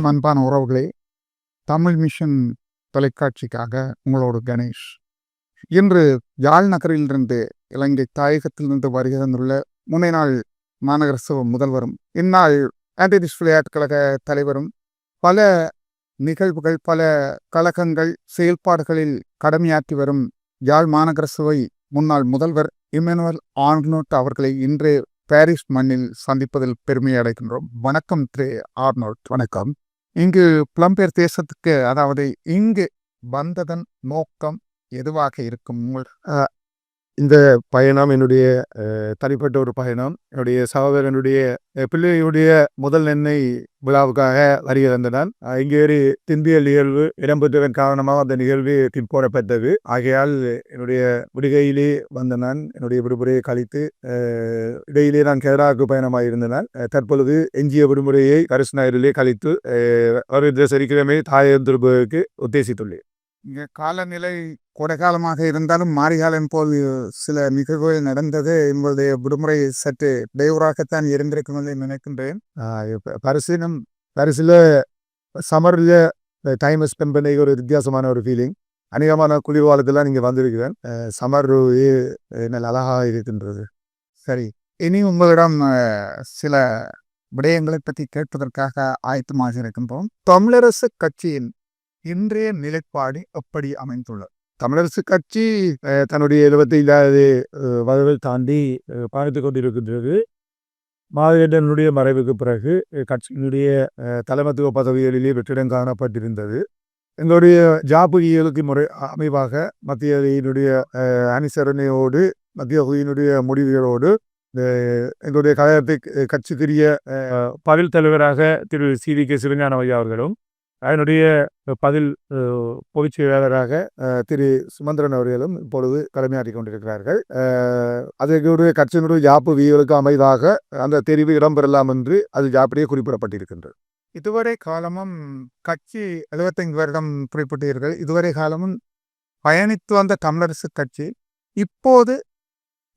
வணக்கம் அன்பான உறவுகளே தமிழ் மிஷன் தொலைக்காட்சிக்காக உங்களோடு கணேஷ். இன்று யாழ் நகரிலிருந்து இலங்கை தாயகத்திலிருந்து வருகை தந்துள்ள முன்னை நாள் மாநகர சபை முதல்வரும் இந்நாள் ஆன்டிடிஸ் விளையாட்டுக் கழக தலைவரும் பல நிகழ்வுகள் பல கழகங்கள் செயல்பாடுகளில் கடமையாற்றி வரும் யாழ் மாநகர சபை முன்னாள் முதல்வர் இமானுவல் ஆர்னோட் அவர்களை இன்று பாரிஸ் மண்ணில் சந்திப்பதில் பெருமை அடைகின்றோம். வணக்கம் திரு ஆர்னோட் வணக்கம். இங்கு புலம்பெயர் தேசத்துக்கு அதாவது இங்கு வந்ததன் நோக்கம் எதுவாக இருக்கும்? உங்கள் இந்த பயணம் என்னுடைய தனிப்பட்ட ஒரு பயணம். என்னுடைய சகோதரனுடைய பிள்ளையுடைய முதல் எண்ணெய் விழாவுக்காக வருகை தந்தனான் இங்கே ஒரு திந்திய நிகழ்வு இடம்பெற்றதன் காரணமாக அந்த நிகழ்வு பின்போடப்பட்டது ஆகையால் என்னுடைய விடுகையிலே வந்த நான் என்னுடைய விடுமுறையை கழித்து இடையிலே நான் கேரளாவுக்கு பயணமாக இருந்தனால் தற்பொழுது எஞ்சிய விடுமுறையை கரிசனாயிரிலே கழித்து அஹ், வருகின்ற சனிக்கிழமை தாயகம் உத்தேசித்துள்ளேன். இங்கே காலநிலை கோடைக்காலமாக இருந்தாலும் மாரிகாலம் போல் சில நிகழ்வுகள் நடந்தது உங்களுடைய விடுமுறை சற்று இடையூறாகத்தான் இருந்திருக்கும் என்று நினைக்கின்றேன். பரிசீலம் பரிசில் சம்மரில் டைம் ஸ்பெண்ட் பண்ணி ஒரு வித்தியாசமான ஒரு ஃபீலிங் அநேகமான குளிர்காலத்தில் நீங்கள் வந்திருக்கிறேன். சமர் நல்ல அழகாக இருக்கின்றது. சரி இனி உங்களிடம் சில விடயங்களை பற்றி கேட்பதற்காக ஆயத்தமாக இருக்கின்றோம். தமிழரசு கட்சியின் இன்றைய நிலைப்பாடு எப்படி அமைந்துள்ளது? தமிழரசு கட்சி தன்னுடைய எழுபத்தி இல்லாத வயதில் தாண்டி அஹ், பயணித்துக் கொண்டிருக்கின்றது. மாவீரனுடைய மறைவுக்கு பிறகு கட்சியினுடைய தலைமத்துவ பதவிகளிலே வெற்றிடம் காணப்பட்டிருந்தது. எங்களுடைய ஜாபுகியலுக்கு முறை அமைவாக மத்திய அணியினுடைய அனுசரணையோடு மத்திய குழுவினுடைய முடிவுகளோடு எங்களுடைய கழகத்தை கட்சிக்குரிய பதில் தலைவராக திரு. சி. வி. கே. சிவஞானம் ஐயா அவர்களும் அதனுடைய பதில் பொதுச்செயலாளராக பொதுச் செயலாளராக திரு சுமந்திரன் அவர்களும் இப்பொழுது கடமையாற்றி கொண்டிருக்கிறார்கள். அதற்குடைய கட்சியினுடைய ஜாப்பு வியலுக்கு அமைதாக அந்த தெரிவு இடம்பெறலாம் என்று அது ஜாப்பிலேயே குறிப்பிடப்பட்டிருக்கின்றது. இதுவரை காலமும் கட்சி எழுபத்தைந்து வருடம் குறிப்பிட்டீர்கள் இதுவரை காலமும் பயணித்து வந்த தமிழரசு கட்சி இப்போது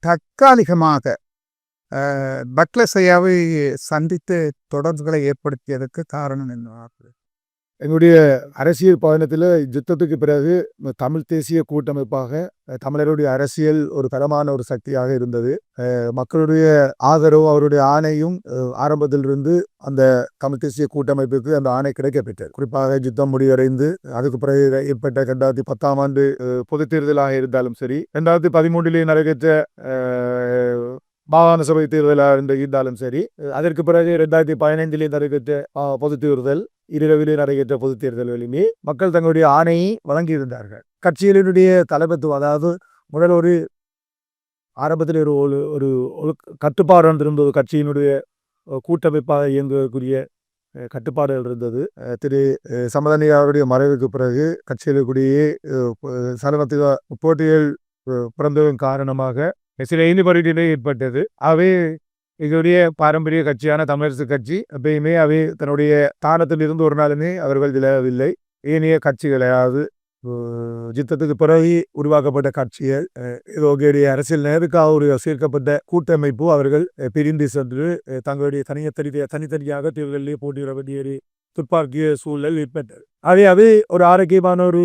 தற்காலிகமாக பக்லசையாவை சந்தித்து தொடர்புகளை ஏற்படுத்தியதற்கு காரணம் என்ன எங்களுடைய அரசியல் பயணத்தில் யுத்தத்துக்கு பிறகு தமிழ் தேசிய கூட்டமைப்பாக தமிழருடைய அரசியல் ஒரு பலமான ஒரு சக்தியாக இருந்தது. மக்களுடைய ஆதரவும் அவருடைய ஆணையும் ஆரம்பத்திலிருந்து அந்த தமிழ் தேசிய கூட்டமைப்புக்கு அந்த ஆணை கிடைக்கப்பெற்றது குறிப்பாக யுத்தம் முடிவடைந்து அதுக்கு பிறகு ஏற்பட்ட ரெண்டாயிரத்தி பத்தாம் ஆண்டு பொது தேர்தலாக இருந்தாலும் சரி ரெண்டாயிரத்தி பதிமூன்றிலே நடைபெற்ற மாகாண சபை தேர்தலாக இருந்தாலும் சரி அதற்கு பிறகு ரெண்டாயிரத்தி பதினைந்திலே நடைபெற்ற பொது தேர்தல் இரவிலே நடைபெற்ற பொது தேர்தல்களிலுமே மக்கள் தங்களுடைய ஆணையை வழங்கியிருந்தார்கள். கட்சிகளினுடைய தலைமைத்துவம் அதாவது முதல் ஒரு ஆரம்பத்தில் ஒரு ஒரு ஒரு கட்டுப்பாடு இருந்தது கட்சியினுடைய கூட்டமைப்பாக இயங்கக்கூடிய கட்டுப்பாடுகள் இருந்தது. திரு அஹ், சமதனியா அவருடைய மறைவுக்கு பிறகு கட்சிகளுக்குடியே சலனத்துவ போட்டிகள் பிறந்ததன் காரணமாக சில இனிபரிட்டிலே ஏற்பட்டது. அவை இதனுடைய பாரம்பரிய கட்சியான தமிழரசு கட்சி எப்பயுமே அவை தன்னுடைய தானத்தில் இருந்து ஒரு நாளுமே அவர்கள் விலகவில்லை. ஏனைய கட்சிகளையாவது அஹ், யுத்தத்துக்கு பிறகு உருவாக்கப்பட்ட கட்சிகள் அஹ், இதோடைய அரசியல் நேருக்காக ஒரு சேர்க்கப்பட்ட கூட்டமைப்பு அவர்கள் பிரிந்து சென்று தங்களுடைய தனியத்தனி தனித்தனியாக தேர்தலிலே போட்டியிட வேண்டிய துப்பாக்கிய சூழல் ஏற்பட்டது. அதே அது ஒரு ஆரோக்கியமான ஒரு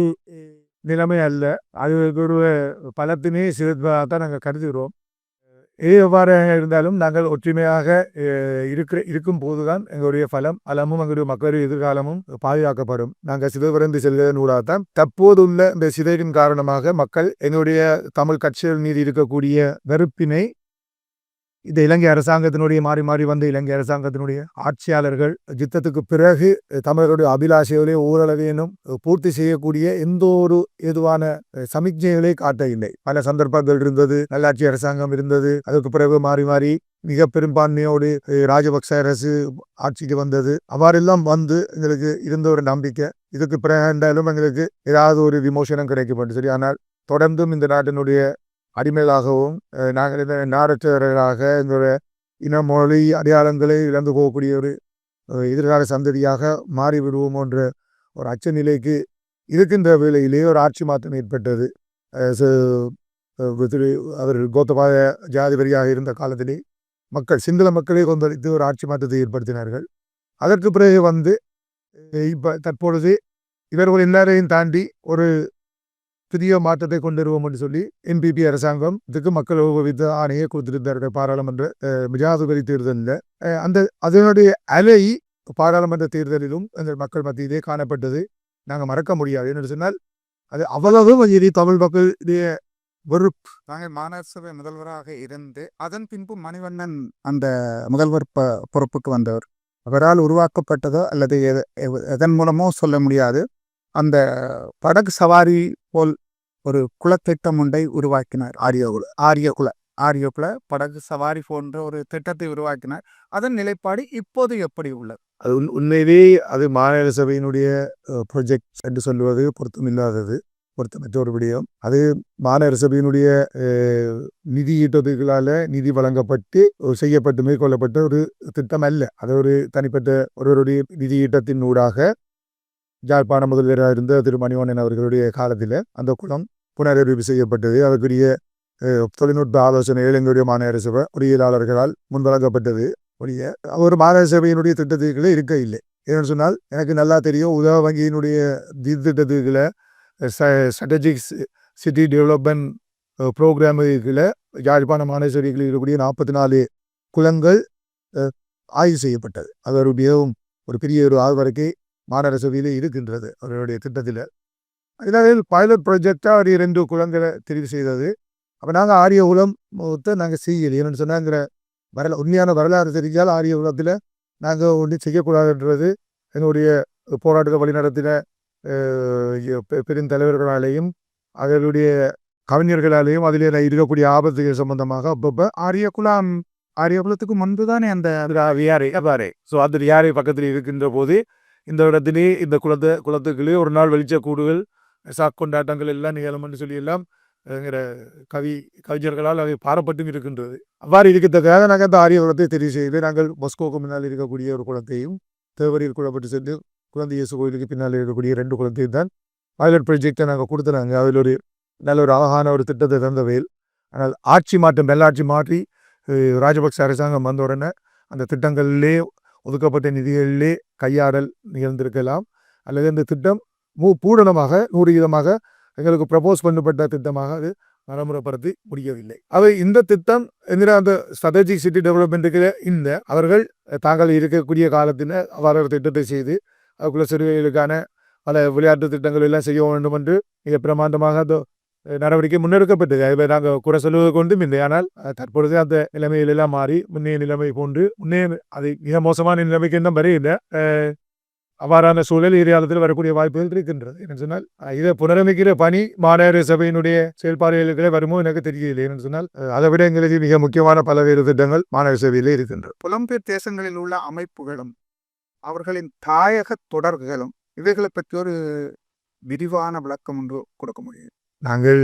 நிலைமை அல்ல அது ஒரு பலத்தினே சிறப்பாக தான் நாங்கள் கருதுகிறோம். எது எவ்வாறு இருந்தாலும் நாங்கள் ஒற்றுமையாக இருக்கிற இருக்கும் போதுதான் எங்களுடைய பலம் அலமும் எங்களுடைய மக்களுடைய எதிர்காலமும் பாதுகாக்கப்படும். நாங்கள் சிதறந்து செல்வதன் தான் தற்போதுள்ள இந்த சிதைவின் காரணமாக மக்கள் எங்களுடைய தமிழ் கட்சிகள் மீது இருக்கக்கூடிய வெறுப்பினை இந்த இலங்கை அரசாங்கத்தினுடைய மாறி மாறி வந்த இலங்கை அரசாங்கத்தினுடைய ஆட்சியாளர்கள் யுத்தத்துக்கு பிறகு தமிழர்களுடைய அபிலாஷைகளை ஓரளவேனும் பூர்த்தி செய்யக்கூடிய எந்த ஒரு எதுவான அஹ், சமிக்ஞைகளை காட்டவில்லை. பல சந்தர்ப்பங்கள் இருந்தது நல்லாட்சி அரசாங்கம் இருந்தது அதுக்கு பிறகு மாறி மாறி மிக பெரும்பான்மையோடு ராஜபக்ச அரசு ஆட்சிக்கு வந்தது. அவ்வாறெல்லாம் வந்து எங்களுக்கு இருந்த ஒரு நம்பிக்கை. இதுக்கு பிறகு இருந்தாலும் எங்களுக்கு ஏதாவது ஒரு விமோசனம் கிடைக்கப்பட்டு சரி ஆனால் தொடர்ந்தும் இந்த நாட்டினுடைய அடிமைகளாகவும் நாங்கள் இந்த நாடற்றவர்களாக எங்களுடைய இன மொழி அடையாளங்களை இழந்து போகக்கூடிய ஒரு எதிர்கால சந்ததியாக மாறிவிடுவோம் என்ற ஒரு அச்ச நிலைக்கு இருக்கின்ற வேளையிலே ஒரு ஆட்சி மாற்றம் ஏற்பட்டது. திரு அவர் கோத்தபாய ஜாதிபதியாக இருந்த காலத்திலே மக்கள் சிங்கள மக்களே கொந்தளித்து ஒரு ஆட்சி மாற்றத்தை ஏற்படுத்தினார்கள். அதற்கு பிறகு வந்து இப்போ தற்பொழுது இவர்கள் எல்லாரையும் தாண்டி ஒரு புதிய மாற்றத்தை கொண்டு வருவோம் என்று சொல்லி என்பிபி அரசாங்கம் இதுக்கு மக்கள் வித ஆணையை கொடுத்திருந்தார்கள் பாராளுமன்ற மிஜாதுபதி ஜனாதிபதி தேர்தலில் அந்த அதனுடைய அலை பாராளுமன்ற தேர்தலிலும் அந்த மக்கள் மத்தியிலே காணப்பட்டது. நாங்கள் மறக்க முடியாது என்று சொன்னால் அது அவ்வளவு இது தமிழ் மக்களுடைய வெறுப்பு. நாங்கள் மாநகரசபை முதல்வராக இருந்து அதன் பின்பு மணிவண்ணன் அந்த முதல்வர் ப பொறுப்புக்கு வந்தவர். அவரால் உருவாக்கப்பட்டதோ அல்லது எவ- எதன் மூலமோ சொல்ல முடியாது. அந்த படகு சவாரி போல் ஒரு குலத்திட்டம் ஒன்றை உருவாக்கினார். ஆரியகுல ஆரியகுல ஆரியகுல படகு சவாரி போன்ற ஒரு திட்டத்தை உருவாக்கினார். அதன் நிலைப்பாடு இப்போது எப்படி உள்ளது? அது உண் உண்மையிலே அது மாநகர சபையினுடைய ப்ரொஜெக்ட் என்று சொல்லுவது பொருத்தமில்லாதது பொருத்தமற்ற ஒரு விடயம். அது மாநகர சபையினுடைய நிதி ஈட்டத்துகளால் நிதி வழங்கப்பட்டு செய்யப்பட்டு மேற்கொள்ளப்பட்ட ஒரு திட்டம் அல்ல. அது ஒரு தனிப்பட்ட ஒருவருடைய நிதி ஈட்டத்தின் ஊடாக ஜாழ்ப்பாண முதல்வராக இருந்த திரு மணிவண்ணன் அவர்களுடைய காலத்தில் அந்த குளம் புனரறிவு செய்யப்பட்டது. அதற்குரிய தொழில்நுட்ப ஆலோசனைகள் எங்களுடைய மாநகர சபை பொறியியலாளர்களால் முன்வழங்கப்பட்டது. ஒழிய ஒரு மாநகர சபையினுடைய திட்டத்துக்குள்ளே இருக்க இல்லை ஏன்னு சொன்னால் எனக்கு நல்லா தெரியும் உதவ வங்கியினுடைய திட்டத்துக்களை ஸ்ட்ராட்டஜிக் சிட்டி டெவலப்மெண்ட் ப்ரோக்ராமுக்குள்ள யாழ்ப்பாண மாநகர சபைகளில் இருக்கக்கூடிய நாற்பத்தி நாலு குளங்கள் ஆய்வு செய்யப்பட்டது. அது ஒரு மிகவும் ஒரு பெரிய ஒரு ஆய்வறிக்கை மாநகர சபையிலே இருக்கின்றது அவருடைய திட்டத்தில். இதனால் பைலட் ப்ராஜெக்டாக ஒரு ரெண்டு குளங்களை தெரிவு செய்தது. அப்போ நாங்கள் ஆரிய குலம் நாங்கள் செய்யலை. ஏன்னு சொன்னாங்கிற வரல உண்மையான வரலாறு தெரிஞ்சால் ஆரிய குலத்தில் நாங்கள் ஒன்றும் செய்யக்கூடாதுன்றது எங்களுடைய போராட்டத்தை வழிநடத்தின பெருந்தலைவர்களாலேயும் அவர்களுடைய கவிஞர்களாலேயும் அதில் இருக்கக்கூடிய ஆபத்துகள் சம்பந்தமாக அப்பப்போ ஆரியகுலம் ஆரியகுலத்துக்கு முன்பு தானே அந்த வியாரை பாரு ஸோ அந்த வியாரை பக்கத்தில் இருக்கின்ற போது இந்த இடத்திலே இந்த குளத்தை குளத்துக்குள்ளே ஒரு நாள் வெளிச்ச கூடுகள் சாக் கொண்டாட்டங்கள் எல்லாம் நிகழும்னு சொல்லி எல்லாம் கவி கவிஞர்களால் அவை பாரப்பட்டும் இருக்கின்றது. அவ்வாறு இருக்கத்தக்காக நாங்கள் அந்த ஆரிய குளத்தை தெரிவு செய்து நாங்கள் மொஸ்கோக்கு முன்னால் இருக்கக்கூடிய ஒரு குளத்தையும் தேவரியில் குளப்பட்டு சென்று குழந்தை இயேசு கோயிலுக்கு பின்னால் இருக்கக்கூடிய ரெண்டு குளத்தையும் தான் பைலட் ப்ரொஜெக்டை நாங்கள் கொடுத்துனாங்க அதில் ஒரு நல்ல ஒரு அழகான ஒரு திட்டத்தை திறந்தவையில் ஆனால் ஆட்சி மாற்றம் வெள்ளாட்சி மாற்றி ராஜபக்ச அரசாங்கம் வந்த உடனே அந்த திட்டங்கள்லேயே ஒதுக்கப்பட்ட நிதிகளிலே கையாடல் நிகழ்ந்திருக்கலாம். அல்லது இந்த திட்டம் மூ பூரணமாக நூறு வீதமாக எங்களுக்கு ப்ரப்போஸ் பண்ணப்பட்ட திட்டமாக அது நடைமுறைப்படுத்தி முடியவில்லை. அவை இந்த திட்டம் என்கிற அந்த ஸ்ட்ராட்டஜிக் சிட்டி டெவலப்மெண்ட்டுக்கு இந்த அவர்கள் தாங்கள் இருக்கக்கூடிய காலத்தில் அவரவர் ஒரு திட்டத்தை செய்து அதுக்குள்ள சிறுவைகளுக்கான பல விளையாட்டு திட்டங்கள் எல்லாம் செய்ய வேண்டும் என்று மிக பிரமாண்டமாக அந்த நடவடிக்கை முன்னெடுக்கப்பட்டது. நாங்கள் குறை சொல்வது கொண்டும் இல்லை. ஆனால் தற்பொழுது அந்த நிலைமைகள் எல்லாம் மாறி முன்னைய நிலைமை போன்று முன்னே அது மிக மோசமான நிலைமைக்கு இன்னும் வரையில்லை. இல்லை அவ்வாறான சூழல் எதிர்காலத்தில் வரக்கூடிய வாய்ப்புகள் இருக்கின்றது. என்று சொன்னால் இதை புனரமைக்கிற பணி மாநகர சபையினுடைய செயல்பாடுகளுக்கு வருமோ எனக்கு தெரியவில்லை. என்று சொன்னால் அதை விட எங்களுக்கு மிக முக்கியமான பல்வேறு திட்டங்கள் மாநகர சபையிலே இருக்கின்றது புலம்பெயர் தேசங்களில் உள்ள அமைப்புகளும் அவர்களின் தாயக தொடர்புகளும் இவைகளை பற்றி ஒரு விரிவான விளக்கம் ஒன்று கொடுக்க முடியும். நாங்கள்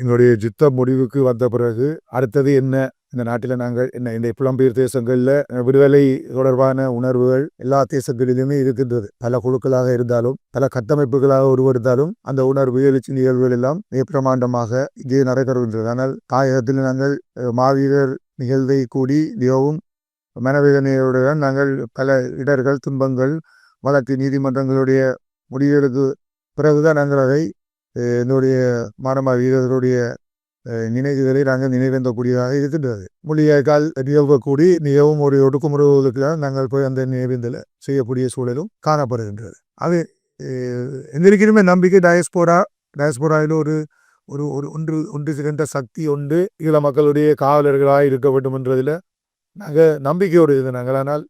எங்களுடைய யுத்த முடிவுக்கு வந்த பிறகு அடுத்தது என்ன? இந்த நாட்டில் நாங்கள் என்ன? இந்த புலம்பெயர் தேசங்களில் விடுதலை தொடர்பான உணர்வுகள் எல்லா தேசங்களிலுமே இருக்கின்றது. பல குழுக்களாக இருந்தாலும் பல கட்டமைப்புகளாக உருவெடுத்தாலும் அந்த உணர்வு எழுச்சி நிகழ்வுகள் எல்லாம் பிரமாண்டமாக இங்கே நடைபெறுகின்றது. ஆனால் தாயகத்தில் நாங்கள் மாவீரர் நிகழ்வை கூடி மிகவும் மனவேதனையுடன் நாங்கள் பல இடர்கள் துன்பங்கள் வழக்கு நீதிமன்றங்களுடைய முடிவுகளுக்கு பிறகுதான் நாங்கள் அதை என்னுடைய மாணவ வீரர்களுடைய நினைவுகளை நாங்கள் நினைவேந்தக்கூடியதாக இருக்கின்றது. மொழியாக்கால் நிகழ்வக்கூடி மிகவும் ஒரு ஒடுக்குமுறைகளுக்கு தான் நாங்கள் போய் அந்த நினைவேந்தலை செய்யக்கூடிய சூழலும் காணப்படுகின்றது. அது அஹ், எந்திருக்கிறமே நம்பிக்கை டயஸ்போரா டயஸ்போராவில் ஒரு ஒரு ஒரு ஒன்று ஒன்று சிறந்த சக்தி ஒன்று ஈழ மக்களுடைய காவலர்களாக இருக்க வேண்டும் என்றதில் நாங்கள் நம்பிக்கையோடு இருந்தோம் ஆனால்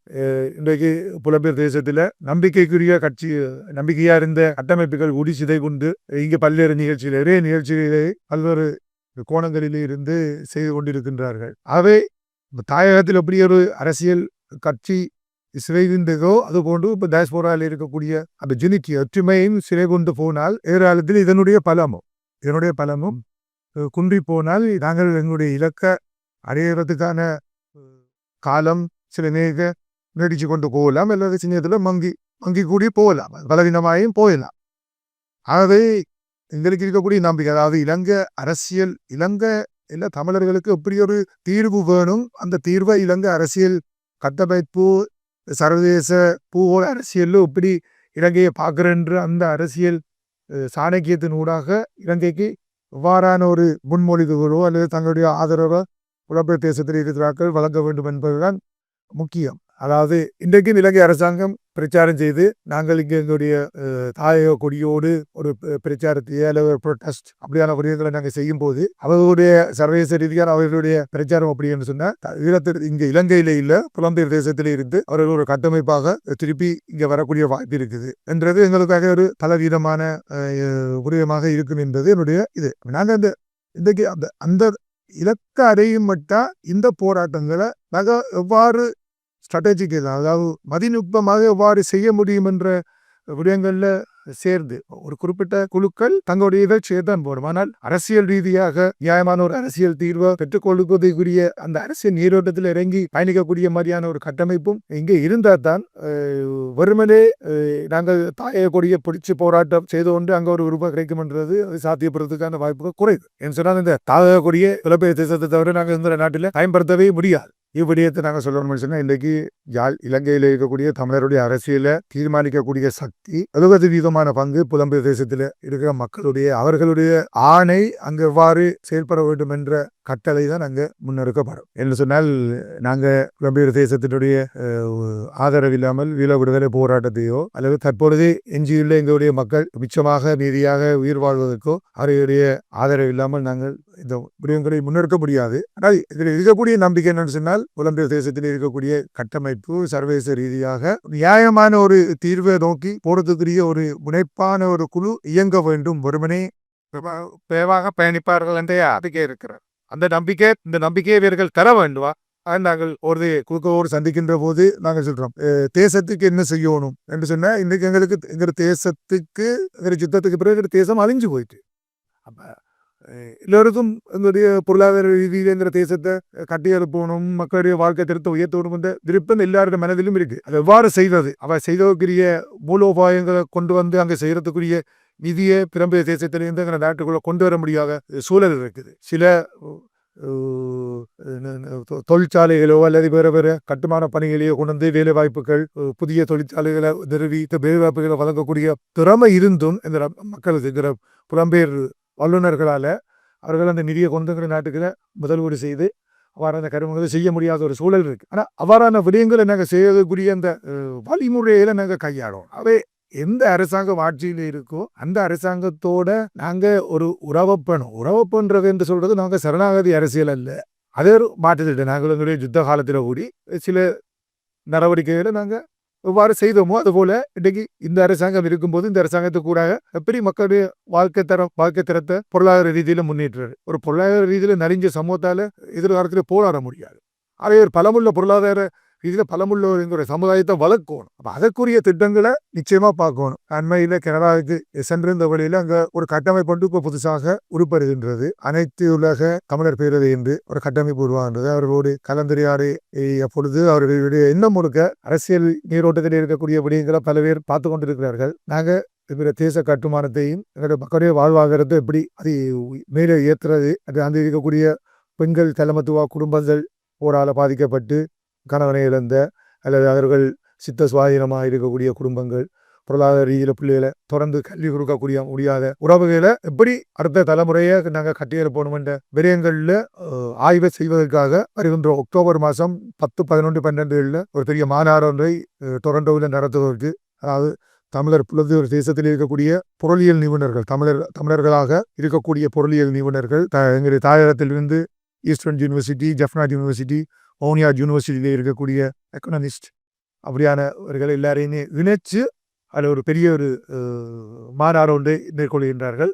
இன்றைக்கு புலம்பெயர் தேசத்தில் நம்பிக்கைக்குரிய கட்சி நம்பிக்கையாக இருந்த கட்டமைப்புகள் உடி சிதை கொண்டு இங்கே பல்வேறு நிகழ்ச்சிகள் நிறைய நிகழ்ச்சிகளை பல்வேறு கோணங்களிலே இருந்து செய்து கொண்டிருக்கின்றார்கள். ஆகவே தாயகத்தில் எப்படி ஒரு அரசியல் கட்சி சிறைகின்றதோ அதுபோன்று இப்போ டயஸ்போராவில் இருக்கக்கூடிய அந்த ஜினிக்கு ஒற்றுமையும் சிறை கொண்டு போனால் எதிர்காலத்தில் இதனுடைய பலமும் இதனுடைய பலமும் குன்றி போனால் நாங்கள் எங்களுடைய இலக்க அடையிறதுக்கான காலம் சில நேர நீடிச்சு கொண்டு போகலாம் அல்லது சின்னத்தில் மங்கி மங்கி கூடி போகலாம் பலவீனமாயும் போயிடலாம் ஆகவே எங்களுக்கு இருக்கக்கூடிய நம்பிக்கை அதாவது இலங்கை அரசியல் இலங்கை இல்லை தமிழர்களுக்கு எப்படி ஒரு தீர்வு வேணும் அந்த தீர்வை இலங்கை அரசியல் கட்டமைப்பு சர்வதேச பூகோள அரசியலில் எப்படி இலங்கையை பார்க்குறன்ற அந்த அரசியல் சாணக்கியத்தின் ஊடாக இலங்கைக்கு இவ்வாறான ஒரு முன்மொழிவுகளோ அல்லது தங்களுடைய ஆதரவோ புலம்பெயர் தேசத்தில் இருக்கிறார்கள் வழங்க வேண்டும் என்பதுதான் முக்கியம். அதாவது இன்றைக்கும் இலங்கை அரசாங்கம் பிரச்சாரம் செய்து நாங்கள் இங்கே எங்களுடைய தாயக கொடியோடு ஒரு பிரச்சாரத்தை பிரச்சாரத்தையோ அல்லது ஒரு ப்ரொட்டஸ்ட் அப்படியான விடயங்களை நாங்கள் செய்யும் போது அவர்களுடைய சர்வதேச ரீதியான அவர்களுடைய பிரச்சாரம் அப்படி என்று சொன்னால் ஈழத்தில் இங்கே இலங்கையில இல்லை புலம்பெயர் தேசத்தில் இருந்து அவர்கள் ஒரு கட்டமைப்பாக திருப்பி இங்கே வரக்கூடிய வாய்ப்பு இருக்குது. என்றது எங்களுக்காக ஒரு பலவீதமான உரியமாக இருக்கும் என்பது என்னுடைய இது. நாங்கள் அந்த இன்றைக்கு அந்த அந்த இலக்க அடையும் மட்டா இந்த போராட்டங்களை நக எவ்வாறு ஸ்ட்ராட்டஜிக் அதாவது மதிநுட்பமாக எவ்வாறு செய்ய முடியும் என்ற விடயங்களில் சேர்ந்து ஒரு குறிப்பிட்ட குழுக்கள் தங்களுடைய இதை சேர்த்தான் போடும். ஆனால் அரசியல் ரீதியாக நியாயமான ஒரு அரசியல் தீர்வை பெற்றுக்கொள்வதற்குரிய அந்த அரசியல் நீரோட்டத்தில் இறங்கி பயணிக்கக்கூடிய மாதிரியான ஒரு கட்டமைப்பும் இங்கே இருந்தால் தான் வெறுமனே நாங்கள் தாய கொடியை பிடிச்சு போராட்டம் செய்து கொண்டு அங்கே ஒரு உருவம் கிடைக்கும்ன்றது அது சாத்தியப்படுறதுக்கான வாய்ப்புகள் குறைவு. என்று சொன்னால் இந்த தாய கொடியை புலப்பெயர் தேசத்தை தவிர நாங்கள் இந்த நாட்டில் பயன்படுத்தவே முடியாது. இவ்விடயத்தை நாங்கள் சொல்லணும்னு சொன்னால் இன்றைக்கு யாழ் இலங்கையில் இருக்கக்கூடிய தமிழருடைய அரசியலை தீர்மானிக்கக்கூடிய சக்தி எழுபது வீதமான பங்கு புலம்பெயர் தேசத்தில் இருக்கிற மக்களுடைய அவர்களுடைய ஆணை அங்கு எவ்வாறு செயல்பட வேண்டும் என்ற கட்டளை தான் அங்கே முன்னெடுக்கப்படும். என்று சொன்னால் நாங்கள் புலம்பெயர் தேசத்தினுடைய ஆதரவு இல்லாமல் வீர விடுதலை போராட்டத்தையோ அல்லது தற்பொழுது எஞ்சியுள்ள எங்களுடைய மக்கள் மிச்சமாக மீதியாக உயிர் வாழ்வதற்கோ அவர்களுடைய ஆதரவு இல்லாமல் நாங்கள் இந்த விடயங்களை முன்னெடுக்க முடியாது. ஆனால் இதில் இருக்கக்கூடிய நம்பிக்கை என்னன்னு சொன்னால் புலம்பெயர் தேசத்தில் இருக்கக்கூடிய கட்டமைப்பு சர்வதேச ரீதியாக நியாயமான ஒரு தீர்வை நோக்கி போறதுக்குரிய ஒரு முனைப்பான ஒரு குழு இயங்க வேண்டும். வெறுமனே பேவாக பயணிப்பார்கள் என்ற நம்பிக்கை இருக்கிறார் அந்த நம்பிக்கை இந்த நம்பிக்கையை இவர்கள் தர வேண்டுமா? நாங்கள் ஒரு குழுக்கோடு சந்திக்கின்ற போது நாங்கள் சொல்றோம் தேசத்துக்கு என்ன செய்யணும்? என்று சொன்னா இன்னைக்கு எங்களுக்கு எங்க தேசத்துக்கு எங்க யுத்தத்துக்கு பிறகு தேசம் அழிஞ்சு போயிட்டு. அப்ப எல்லோருக்கும் எங்களுடைய பொருளாதார ரீதியில் இந்த தேசத்தை கட்டி எழுப்பணும் மக்களுடைய வாழ்க்கை தரத்தை உயர்த்தணும் என்ற விருப்பம் எல்லாருடைய மனதிலும் இருக்கு அது எவ்வாறு செய்வது அவ செய்ததற்குரிய மூலோபாயங்களை கொண்டு வந்து அங்கே செய்யறதுக்குரிய நிதியை பிரம்பிய தேசத்திலிருந்து எங்கள் நாட்டுக்குள்ள கொண்டு வர முடியாத சூழல் இருக்குது சில தொ- தொழிற்சாலைகளோ அல்லது வேறு வேறு கட்டுமான பணிகளையோ கொண்டு வந்து வேலை வாய்ப்புகள் புதிய தொழிற்சாலைகளை நிறுவி வேலை வாய்ப்புகளை வழங்கக்கூடிய திறமை இருந்தும் இந்த மக்களுக்கு இருக்கிற புலம்பெயர் வல்லுநர்களால் அவர்கள் அந்த நிதியை கொண்டு நாட்டுக்கு நாட்டுக்குள்ள முதலீடு செய்து அவ்வாறான கருமங்களை செய்ய முடியாத ஒரு சூழல் இருக்குது ஆனால் அவ்வாறான விடயங்களை நாங்கள் செய்யக்கூடிய அந்த வழிமுறையில் வழிமுறையில நாங்கள் கையாளோம். அவை எந்த அரசாங்கம் ஆட்சியில் இருக்கோ அந்த அரசாங்கத்தோட நாங்கள் ஒரு உறவப்பணும் உறவப்புன்றது என்று சொல்றது நாங்கள் சரணாகதி அரசியல் அல்ல. அதே ஒரு மாற்றத்திட்ட நாங்கள் எங்களுடைய யுத்த காலத்தில் கூடி சில நடவடிக்கைகளை நாங்கள் எவ்வாறு செய்தோமோ அதுபோல இன்றைக்கு இந்த அரசாங்கம் இருக்கும்போது இந்த அரசாங்கத்துக்கு கூட எப்படி மக்களுடைய வாழ்க்கை தரம் வாழ்க்கை தரத்தை பொருளாதார ரீதியில முன்னேற்றாரு ஒரு பொருளாதார ரீதியில நலிஞ்ச சமூகத்தால எதிர்காலத்தில் போராட முடியாது. அதே ஒரு பலமுள்ள பொருளாதார இதில் பலமுள்ள ஒரு சமுதாயத்தை வளர்க்கணும். அப்போ அதற்குரிய திட்டங்களை நிச்சயமாக பார்க்கணும். அண்மையில் கனடாவுக்கு சென்றிருந்த வழியில் அங்கே ஒரு கட்டமைப்பு இப்போ புதுசாக உருப்பெறுகின்றது. அனைத்து உலக தமிழர் பேரவை என்று ஒரு கட்டமைப்பு உருவாகின்றது. அவர்களோடு கலந்துரையாடி அப்பொழுது அவர்களுடைய எண்ணம் முழுக்க அரசியல் நீரோட்டத்தில் இருக்கக்கூடிய விடயங்களை பல பேர் பார்த்து கொண்டிருக்கிறார்கள். நாங்கள் இருக்கிற தேச கட்டுமானத்தையும் எங்களுடைய மக்களுடைய வாழ்வாதாரத்தை எப்படி அது மேலே ஏற்றுறது அது அந்த இருக்கக்கூடிய பெண்கள் தலைமத்துவ குடும்பங்கள் போரால பாதிக்கப்பட்டு கணவனை இழந்த அல்லது அவர்கள் சித்த சுவாதீனமாக இருக்கக்கூடிய குடும்பங்கள் பொருளாதார ரீதியில் பிள்ளைகளை தொடர்ந்து கல்வி கொடுக்கக்கூடிய முடியாத உறவுகளை எப்படி அடுத்த தலைமுறையை நாங்கள் கட்டியேற என்ற விடயங்களில் ஆய்வை செய்வதற்காக வருகின்ற அக்டோபர் மாதம் பத்து பதினொன்று பன்னெண்டுகளில் ஒரு பெரிய மாநாடு ஒன்றை டொரண்டோவில் நடத்துவதற்கு அதாவது தமிழர் புலத்தூர் தேசத்தில் இருக்கக்கூடிய பொருளியல் நிபுணர்கள் தமிழர் தமிழர்களாக இருக்கக்கூடிய பொருளியல் நிபுணர்கள் எங்களுடைய தாயகத்திலிருந்து ஈஸ்டர்ன் யூனிவர்சிட்டி ஜெஃப்னாட் யூனிவர்சிட்டி ஓனியாட் யூனிவர்சிட்டியில் இருக்கக்கூடிய எக்கனாமிஸ்ட் அப்படியானவர்கள் எல்லாரையுமே இணைச்சு அதில் ஒரு பெரிய ஒரு மாநாடு ஒன்றை மேற்கொள்கின்றார்கள்.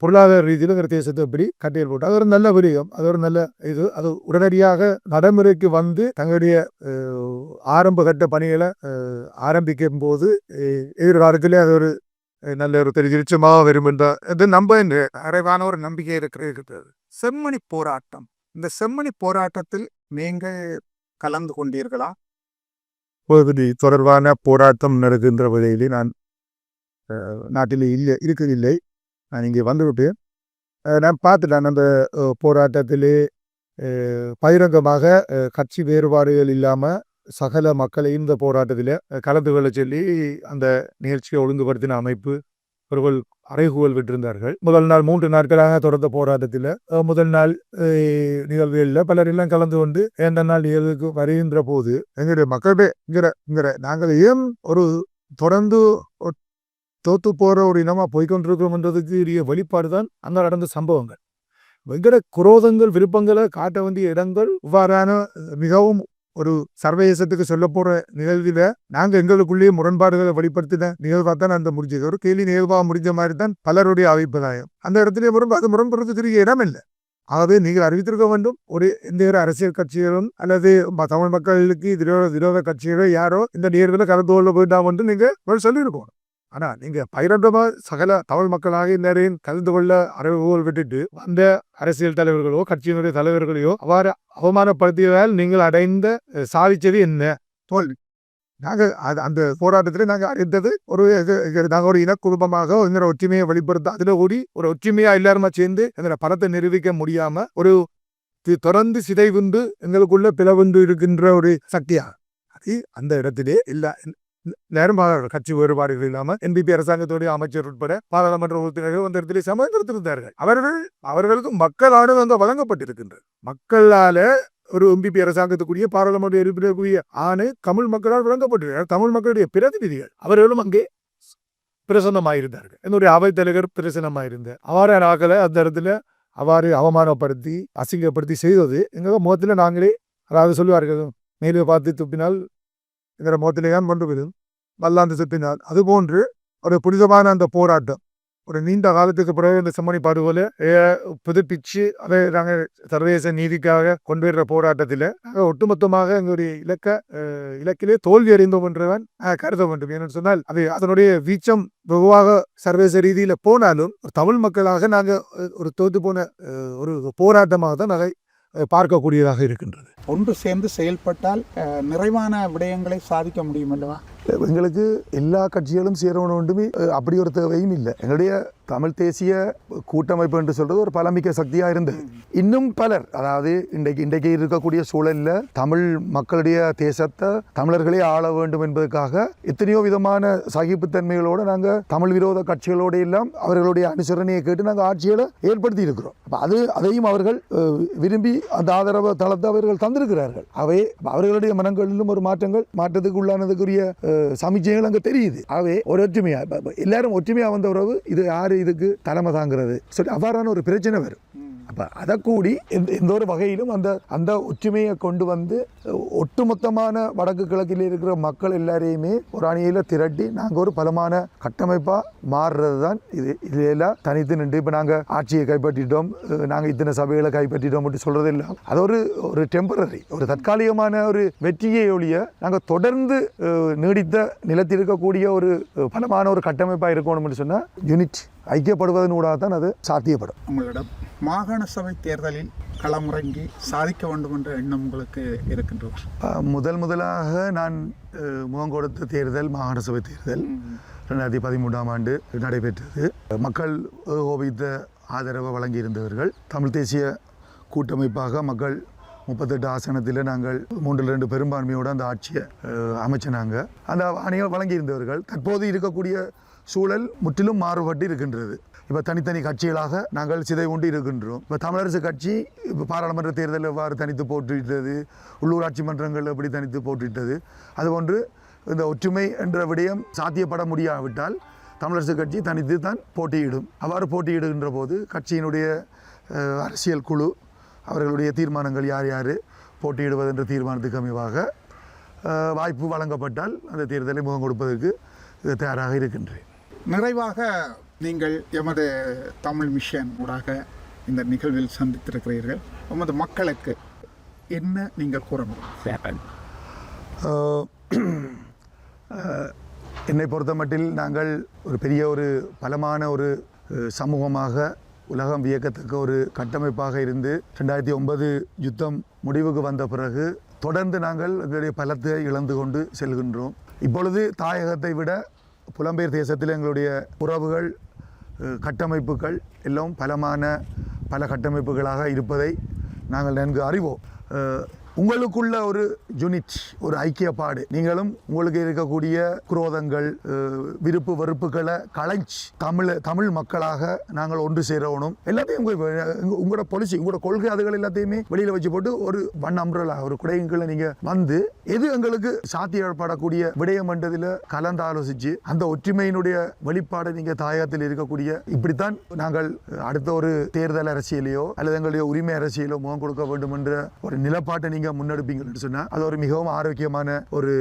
பொருளாதார ரீதியில் இந்த தேசத்தை எப்படி கட்டியல் போட்டு அது ஒரு நல்ல விடயம். அது ஒரு நல்ல இது. அது உடனடியாக நடைமுறைக்கு வந்து தங்களுடைய ஆரம்ப கட்ட பணிகளை ஆரம்பிக்கும் போது எதிர்காலத்திலே அது ஒரு நல்ல ஒரு திருச்சமாக வரும் என்ற இது நம்ப நிறைவான ஒரு நம்பிக்கை இருக்கிறது. செம்மணி போராட்டம். இந்த செம்மணி போராட்டத்தில் நீங்கள் கலந்து கொண்டீர்களா? பகுதி தொடர்பான போராட்டம் நடக்கின்ற வகையிலே நான் நாட்டில் இல்லை இருக்கவில்லை. நான் இங்கே வந்துவிட்டேன். நான் பார்த்துட்டேன். அந்த போராட்டத்திலே பகிரங்கமாக கட்சி வேறுபாடுகள் இல்லாமல் சகல மக்களை இந்த போராட்டத்தில் கலந்து கொள்ள சொல்லி அந்த நிகழ்ச்சியை ஒழுங்குபடுத்தின அமைப்பு அவர்கள் அறைகூவல் விட்டிருந்தார்கள். முதல் நாள் மூன்று நாட்களாக தொடர்ந்த போராட்டத்தில் முதல் நாள் நிகழ்வுகளில் பலர் எல்லாம் கலந்து கொண்டு எந்த நாள் நிகழ்வுக்கு வருகின்ற போது எங்களுடைய மக்களே இங்கிற இங்கிற நாங்கள் ஏன் ஒரு தொடர்ந்து தோத்து போற ஒரு இனமா போய்கொண்டிருக்கிறோம்ன்றதுக்கு உரிய வெளிப்பாடு தான் அந்த நடந்த சம்பவங்கள். வெங்கட குரோதங்கள் விருப்பங்களை காட்ட வேண்டிய இடங்கள் இவ்வாறான மிகவும் ஒரு சர்வதேசத்துக்கு சொல்ல போற நிகழ்வில் நாங்க எங்களுக்குள்ளேயே முரண்பாடுகளை வெளிப்படுத்தின நிகழ்வா தான் அந்த முடிஞ்சது. ஒரு கேள்வி நிகழ்வா முடிஞ்ச மாதிரி தான் பலருடைய அபிப்பிராயம். அந்த இடத்துல முரண்பாடு முரண்படுறதுக்கு இடம் இல்லை. ஆகவே நீங்கள் அறிவித்திருக்க வேண்டும் ஒரு எந்த ஒரு அரசியல் கட்சிகளும் அல்லது தமிழ் மக்களுக்கு விரோத விரோத கட்சிகளோ யாரோ இந்த நேர்களை கலந்து கொள்ள வேண்டாம் வந்து நீங்கள் சொல்லியிருக்கணும். ஆனால் நீங்கள் பகிரங்கமா சகல தமிழ் மக்களாக இந்நேரையும் கலந்து கொள்ள அறிவுகோல் விட்டுட்டு அந்த அரசியல் தலைவர்களோ கட்சியினுடைய தலைவர்களையோ அவ்வாறு அவமானப்படுத்தியதால் நீங்கள் அடைந்த சாதிச்சது என்ன? தோல்வி. நாங்கள் அது அந்த போராட்டத்தில் நாங்கள் அறிந்தது ஒரு இது- ஒரு இனக்குழுமமாக எங்களோட ஒற்றுமையை வெளிப்படுத்த அதில் கூடி ஒரு ஒற்றுமையாக எல்லாருமா சேர்ந்து எங்களோட பலத்தை நிரூபிக்க முடியாமல் ஒரு தி- தொடர்ந்து சிதைவுண்டு எங்களுக்குள்ள பிளவுண்டு இருக்கின்ற ஒரு சக்தியாக அது அந்த இடத்திலே இல்லை. நேரமாக கட்சி வேறுபாடுகள் இல்லாமல் என்பிபி அரசாங்கத்துடைய அமைச்சர் உட்பட பாராளுமன்ற உறுப்பினர்கள் அந்த இடத்திலே சமர்ந்திருந்தார்கள் அவர்கள் அவர்களுக்கு மக்களான வந்து வழங்கப்பட்டிருக்கின்றது. மக்களால ஒரு எம்பிபி அரசாங்கத்துக்குரிய பாராளுமன்ற உறுப்பினருக்குரிய ஆணை தமிழ் மக்களால் வழங்கப்பட்டிருக்கிறார் தமிழ் மக்களுடைய பிரதிநிதிகள் அவர்களும் அங்கே பிரசன்னமாயிருந்தார்கள். என்னுடைய அவைத் தலைவர் பிரசன்னமாயிருந்தார் அவ்வாறான ஆகலை அந்த இடத்துல அவ்வாறு அவமானப்படுத்தி அசிங்கப்படுத்தி செய்தது எங்க முகத்துல நாங்களே அதாவது சொல்லுவார்கள் மேலே பார்த்து துப்பினால் எங்கிற முகத்திலே தான் கொண்டு விடும் வல்லாந்து சுத்தினால். அதுபோன்று ஒரு புனிதமான அந்த போராட்டம். ஒரு நீண்ட காலத்துக்கு பிறகு இந்த செம்மணி படுகொலை புதுப்பிச்சு அதை நாங்கள் சர்வதேச நீதிக்காக கொண்டு வர்ற போராட்டத்தில் நாங்கள் ஒட்டுமொத்தமாக எங்களுடைய இலக்க இலக்கிலே தோல்வி அறிந்தோம் என்றுதான் கருத வேண்டும். ஏன்னு சொன்னால் அது அதனுடைய வீச்சம் வெகுவாக சர்வதேச ரீதியில் போனாலும் ஒரு தமிழ் மக்களாக நாங்கள் ஒரு தோத்து போன ஒரு போராட்டமாக தான் நாங்கள் பார்க்கக்கூடியதாக இருக்கின்றது. ஒன்று சேர்ந்து செயல்பட்டால் நிறைவான விடயங்களை சாதிக்க முடியும் அல்லவா? எங்களுக்கு எல்லா கட்சிகளும் சேரணும் அப்படி ஒரு தேவையும் இல்லை. எங்களுடைய தமிழ் தேசிய கூட்டமைப்பு என்று சொல்றது ஒரு பலமிக்க சக்தியாக இருந்தது. இன்னும் பலர் அதாவது இன்றைக்கு இன்றைக்கு இருக்கக்கூடிய சூழலில் தமிழ் மக்களுடைய தேசத்தை தமிழர்களே ஆள வேண்டும் என்பதற்காக எத்தனையோ விதமான சகிப்புத்தன்மைகளோடு நாங்கள் தமிழ் விரோத கட்சிகளோடு எல்லாம் அவர்களுடைய அனுசரணையை கேட்டு நாங்கள் ஆட்சிகளை ஏற்படுத்தி இருக்கிறோம். அது அதையும் அவர்கள் விரும்பி அந்த ஆதரவு தளத்தை அவர்கள் தந்திருக்கிறார்கள். அவை அவர்களுடைய மனங்களிலும் ஒரு மாற்றங்கள் மாற்றத்துக்கு உள்ளானதுக்குரிய சமிச்சைகள் அங்கே தெரியுது. ஆகவே ஒரு ஒற்றுமையா எல்லாரும் ஒற்றுமையாக வந்த உறவு இது யார் இதுக்கு தலைமை தாங்கிறது? சொல்லி அவ்வாறான ஒரு பிரச்சனை வரும். அப்போ அதை கூடி எந்த எந்த ஒரு வகையிலும் அந்த அந்த ஒற்றுமையை கொண்டு வந்து ஒட்டுமொத்தமான வடக்கு கிழக்கில் இருக்கிற மக்கள் எல்லாரையுமே ஒரு அணியில் திரட்டி நாங்கள் ஒரு பலமான கட்டமைப்பாக மாறுறது தான் இது இதையெல்லாம் தனித்து நின்று இப்போ நாங்கள் ஆட்சியை கைப்பற்றிட்டோம் நாங்கள் இத்தனை சபைகளை கைப்பற்றிட்டோம் அப்படி சொல்கிறது இல்லை அது ஒரு ஒரு டெம்பரரி ஒரு தற்காலிகமான ஒரு வெற்றியை ஒழிய நாங்கள் தொடர்ந்து நீடித்த நிலத்தில் இருக்கக்கூடிய ஒரு பலமான ஒரு கட்டமைப்பாக இருக்கணும்னு சொன்னால் யூனிட் ஐக்கியப்படுவதன் ஊடாக தான் அது சாத்தியப்படும். உங்களிடம் மாகாண சபை தேர்தலில் களமிறங்கி சாதிக்க வேண்டும் என்ற எண்ணம் உங்களுக்கு இருக்கின்றது? முதல் முதலாக நான் அஹ், முகம் கொடுத்த தேர்தல் மாகாண சபை தேர்தல் ரெண்டாயிரத்தி பதிமூன்றாம் ஆண்டு நடைபெற்றது. மக்கள் ஏகோபித்த ஆதரவை வழங்கியிருந்தவர்கள் தமிழ் தேசிய கூட்டமைப்பாக மக்கள் முப்பத்தெட்டு ஆசனத்தில் நாங்கள் மூன்றில் ரெண்டு பெரும்பான்மையோடு அந்த ஆட்சியை அஹ், அமைச்சினாங்க. அந்த அணியை வழங்கியிருந்தவர்கள் தற்போது இருக்கக்கூடிய சூழல் முற்றிலும் மாறுபட்டு இருக்கின்றது. இப்போ தனித்தனி கட்சிகளாக நாங்கள் சிதை உண்டு இருக்கின்றோம். இப்போ தமிழரசு கட்சி இப்போ பாராளுமன்ற தேர்தலில் எவ்வாறு தனித்து போட்டுவிட்டது உள்ளூராட்சி மன்றங்கள் எப்படி தனித்து போட்டியிட்டது அதுபோன்று இந்த ஒற்றுமை என்ற விடயம் சாத்தியப்பட முடியாவிட்டால் தமிழரசு கட்சி தனித்து தான் போட்டியிடும். அவ்வாறு போட்டியிடுகின்ற போது கட்சியினுடைய அரசியல் குழு அவர்களுடைய தீர்மானங்கள் யார் யார் போட்டியிடுவது என்ற தீர்மானத்துக்கு அமைவாக வாய்ப்பு வழங்கப்பட்டால் அந்த தேர்தலை முகம் கொடுப்பதற்கு தயாராக இருக்கின்றேன். நிறைவாக நீங்கள் எமது தமிழ் மிஷன் ஊடாக இந்த நிகழ்வில் சந்தித்திருக்கிறீர்கள். எமது மக்களுக்கு என்ன நீங்கள் கூற முடியும் அஹ், அஹ், என்னை பொறுத்தமட்டில் நாங்கள் ஒரு பெரிய ஒரு பலமான ஒரு சமூகமாக உலகம் வியக்கத்தக்க ஒரு கட்டமைப்பாக இருந்து ரெண்டாயிரத்தி ஒன்பது யுத்தம் முடிவுக்கு வந்த பிறகு தொடர்ந்து நாங்கள் எங்களுடைய பலத்தை இழந்து கொண்டு செல்கின்றோம். இப்பொழுது தாயகத்தை விட புலம்பெயர் தேசத்தில் எங்களுடைய உறவுகள் கட்டமைப்புகள் எல்லாம் பலமான பல கட்டமைப்புகளாக இருப்பதை நாங்கள் நன்கு அறிவோம். உங்களுக்குள்ள ஒரு யூனிட் ஒரு ஐக்கியப்பாடு. நீங்களும் உங்களுக்கு இருக்கக்கூடிய குரோதங்கள் விருப்பு வெறுப்புகளை களைஞ்சி தமிழ் தமிழ் மக்களாக நாங்கள் ஒன்று சேரணும். எல்லாத்தையும் உங்களோட பொலிசி உங்களோட கொள்கை அதுகள் எல்லாத்தையுமே வெளியில் வச்சு போட்டு ஒரு வன் அம்ரலா ஒரு குடையங்களை நீங்கள் வந்து எது எங்களுக்கு சாத்தியப்படக்கூடிய விடயம் என்றதில் கலந்து ஆலோசித்து அந்த ஒற்றுமையினுடைய வெளிப்பாடு நீங்கள் தாயகத்தில் இருக்கக்கூடிய இப்படித்தான் நாங்கள் அடுத்த ஒரு தேர்தல் அரசியலையோ அல்லது எங்களுடைய உரிமை அரசியலோ முகம் கொடுக்க வேண்டும் என்ற ஒரு நிலப்பாட்டை நீங்கள் முன்னெடுப்பீங்கன்னு சொன்னா அது ஒரு மிகவும் ஆரோக்கியமான ஒரு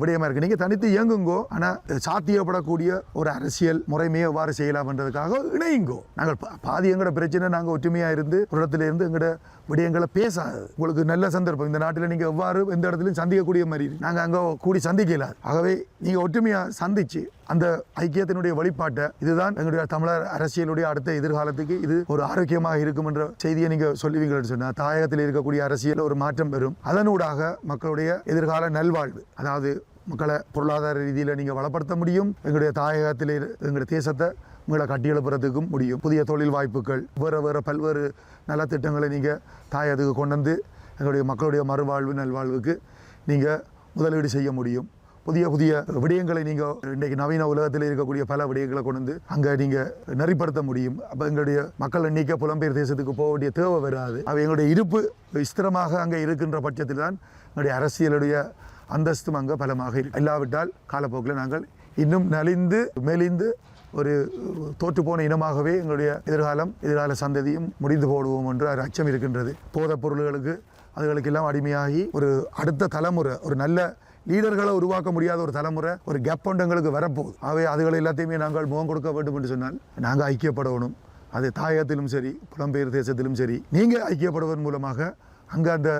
விடயமா இருக்கு. நீங்க தனித்து இயங்குங்கோ ஆனால் சாத்தியப்படக்கூடிய ஒரு அரசியல் முறைமையை எவ்வாறு செய்யலாம்ன்றதுக்காக இணையுங்கோ. நாங்கள் பா- பாதி எங்களோட பிரச்சனை நாங்க ஒற்றுமையா இருந்து ஒரு இடத்துல இருந்து எங்களோட விடயங்களை பேசாது. உங்களுக்கு நல்ல சந்தர்ப்பம். இந்த நாட்டில் நீங்கள் எவ்வாறு எந்த இடத்துலையும் சந்திக்கக்கூடிய மாதிரி நாங்கள் அங்கே கூடி சந்திக்கல. ஆகவே நீங்கள் ஒற்றுமையாக சந்திச்சு அந்த ஐக்கியத்தினுடைய வழிபாட்டை இதுதான் எங்களுடைய தமிழர் அரசியலுடைய அடுத்த எதிர்காலத்துக்கு இது ஒரு ஆரோக்கியமாக இருக்கும் என்ற செய்தியை நீங்க சொல்லுவீங்கன்னு சொன்னா தாயகத்தில் இருக்கக்கூடிய அரசியல் ஒரு மாற்றம் பெறும். அதனூடாக மக்களுடைய எதிர்கால நல்வாழ்வு அதாவது மக்களை பொருளாதார ரீதியில் நீங்கள் வளப்படுத்த முடியும். எங்களுடைய தாயகத்தில் எங்களுடைய தேசத்தை உங்களை கட்டியெழுப்புறதுக்கும் முடியும். புதிய தொழில் வாய்ப்புகள். வேறு வேறு பல்வேறு நலத்திட்டங்களை நீங்கள் தாயத்துக்கு கொண்டு வந்து எங்களுடைய மக்களுடைய மறுவாழ்வு நல்வாழ்வுக்கு நீங்கள் முதலீடு செய்ய முடியும். புதிய புதிய விடயங்களை நீங்கள் இன்றைக்கு நவீன உலகத்தில் இருக்கக்கூடிய பல விடயங்களை கொண்டு வந்து அங்கே நீங்கள் நெறிப்படுத்த முடியும். அப்போ எங்களுடைய மக்கள் எண்ணிக்கை புலம்பெயர் தேசத்துக்கு போக வேண்டிய தேவை வராது. அவை எங்களுடைய இருப்பு விஸ்திரமாக அங்கே இருக்கின்ற பட்சத்தில் தான் எங்களுடைய அரசியலுடைய அந்தஸ்தும் அங்கே பலமாக இல்லாவிட்டால் காலப்போக்கில் நாங்கள் இன்னும் நலிந்து மெலிந்து ஒரு தோற்றுப்போன இனமாகவே எங்களுடைய எதிர்காலம் எதிர்கால சந்ததியும் முடிந்து போடுவோம் என்று ஒரு அச்சம் இருக்கின்றது. போதைப் பொருள்களுக்கு அதுகளுக்கெல்லாம் அடிமையாகி ஒரு அடுத்த தலைமுறை ஒரு நல்ல லீடர்களை உருவாக்க முடியாத ஒரு தலைமுறை ஒரு கேப் எங்களுக்கு வரப்போகுது. ஆகவே அதுகளை எல்லாத்தையுமே நாங்கள் முகம் கொடுக்க வேண்டும் என்று சொன்னால் நாங்கள் ஐக்கியப்படணும். அது தாயகத்திலும் சரி புலம்பெயர் தேசத்திலும் சரி நீங்கள் ஐக்கியப்படுவதன் மூலமாக அங்கே அந்த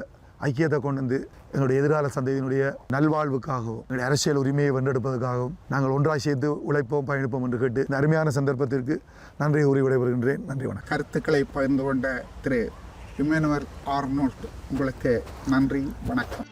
ஐக்கியத்தை கொண்டு வந்து எங்களுடைய எதிர்கால சந்ததியினுடைய நல்வாழ்வுக்காகவும் எங்களுடைய அரசியல் உரிமையை வென்றெடுப்பதற்காகவும் நாங்கள் ஒன்றாக சேர்த்து உழைப்போம் பயணிப்போம் என்று கேட்டு இந்த அருமையான சந்தர்ப்பத்திற்கு நன்றி உரி விடைபெறுகின்றேன். நன்றி வணக்கம். கருத்துக்களை பகிர்ந்து கொண்ட திரு இமேனுவர் ஆர்னோல்ட் உங்களுக்கு நன்றி வணக்கம்.